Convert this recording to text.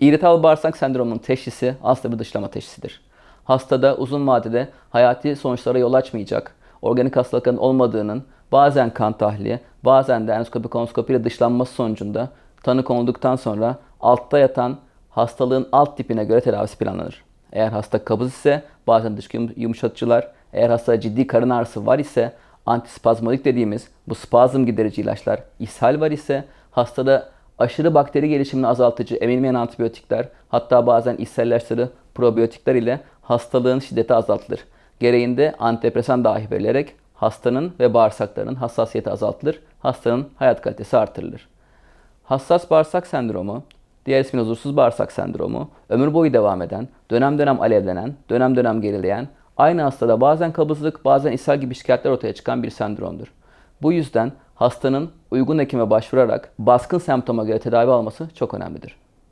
İrritable bağırsak sendromunun teşhisi aslında bir dışlama teşhisidir. Hastada uzun vadede hayati sonuçlara yol açmayacak, organik hastalıkların olmadığının bazen kan tahlili, bazen de endoskopi kolonoskopi ile dışlanması sonucunda tanı konulduktan sonra altta yatan hastalığın alt tipine göre tedavisi planlanır. Eğer hasta kabız ise bazen yum- yumuşatıcılar, eğer hasta ciddi karın ağrısı var ise antispazmodik dediğimiz bu spazm giderici ilaçlar, ishal var ise hastada aşırı bakteri gelişimini azaltıcı emilmeyen antibiyotikler, hatta bazen ilaçları, probiyotikler ile hastalığın şiddeti azaltılır. Gereğinde antidepresan dahi verilerek hastanın ve bağırsaklarının hassasiyeti azaltılır, hastanın hayat kalitesi artırılır. Hassas bağırsak sendromu, diğer ismi huzursuz bağırsak sendromu, ömür boyu devam eden, dönem dönem alevlenen, dönem dönem gerileyen, aynı hastada bazen kabızlık, bazen ishal gibi şikayetler ortaya çıkan bir sendromdur. Bu yüzden hastanın uygun hekime başvurarak baskın semptoma göre tedavi alması çok önemlidir.